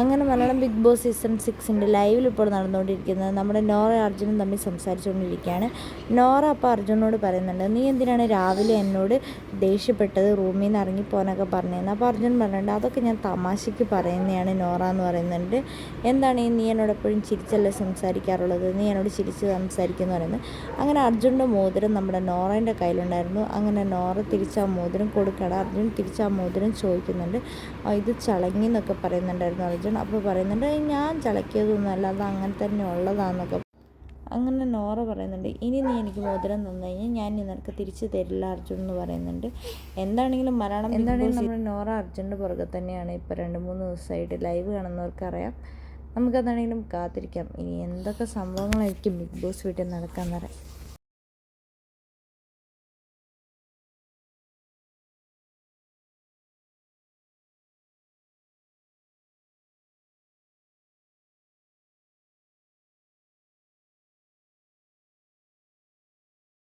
അങ്ങനെ Malayalam big boss season സിക്സിന്റെ ലൈവിൽ ഇപ്പോൾ നടന്നുകൊണ്ടിരിക്കുന്നത് നമ്മുടെ നോറ അർജുനും തമ്മിൽ സംസാരിച്ചുകൊണ്ടിരിക്കുകയാണ്. നോറ അപ്പോൾ അർജുനോട് പറയുന്നുണ്ട് നീ എന്തിനാണ് രാവിലെ എന്നോട് ദേഷ്യപ്പെട്ടത്? റൂമിൽ നിന്ന് ഇറങ്ങിപ്പോകാനൊക്കെ പറഞ്ഞതെന്ന് അപ്പോൾ അർജുൻ പറഞ്ഞിട്ടുണ്ട് അതൊക്കെ ഞാൻ തമാശയ്ക്ക് പറയുന്നതാണ് നോറ എന്ന് പറയുന്നുണ്ട്. എന്താണ് നീ എന്നോട് എപ്പോഴും ചിരിച്ചല്ലേ സംസാരിക്കാറുള്ളത്? നീ എന്നോട് ചിരിച്ച് സംസാരിക്കുന്നു പറയുന്നത്. അങ്ങനെ അർജുന്റെ മോതിരം നമ്മുടെ നോറേന്റെ കയ്യിലുണ്ടായിരുന്നു. അങ്ങനെ നോറ തിരിച്ച് ആ മോതിരം കൊടുക്കണം അർജുൻ തിരിച്ച് ആ മോതിരം ചോദിക്കുന്നുണ്ട് ഇത് ചളങ്ങി എന്നൊക്കെ പറയുന്നുണ്ടായിരുന്നു അർജുൻ അപ്പോൾ പറയുന്നുണ്ട് ഞാൻ ചളക്കിയതൊന്നുമല്ല അത് അങ്ങനെ തന്നെ ഉള്ളതാന്നൊക്കെ. അങ്ങനെ നോറ പറയുന്നുണ്ട് ഇനി നീ എനിക്ക് മോതിരം തന്നു കഴിഞ്ഞാൽ ഞാൻ ഇനി നിനക്ക് തിരിച്ചു തരില്ല അർജുൻ എന്ന് പറയുന്നുണ്ട്. എന്താണെങ്കിലും മലയാളം എന്താണെങ്കിലും നമ്മൾ നോറ അർജുന്റെ പുറകെ തന്നെയാണ്. ഇപ്പോൾ രണ്ട് മൂന്ന് ദിവസമായിട്ട് ലൈവ് കാണുന്നവർക്കറിയാം നമുക്കതാണെങ്കിലും കാത്തിരിക്കാം. ഇനി എന്തൊക്കെ സംഭവങ്ങളായിരിക്കും ബിഗ് ബോസ് വീട്ടിൽ നടക്കാൻ പറയാം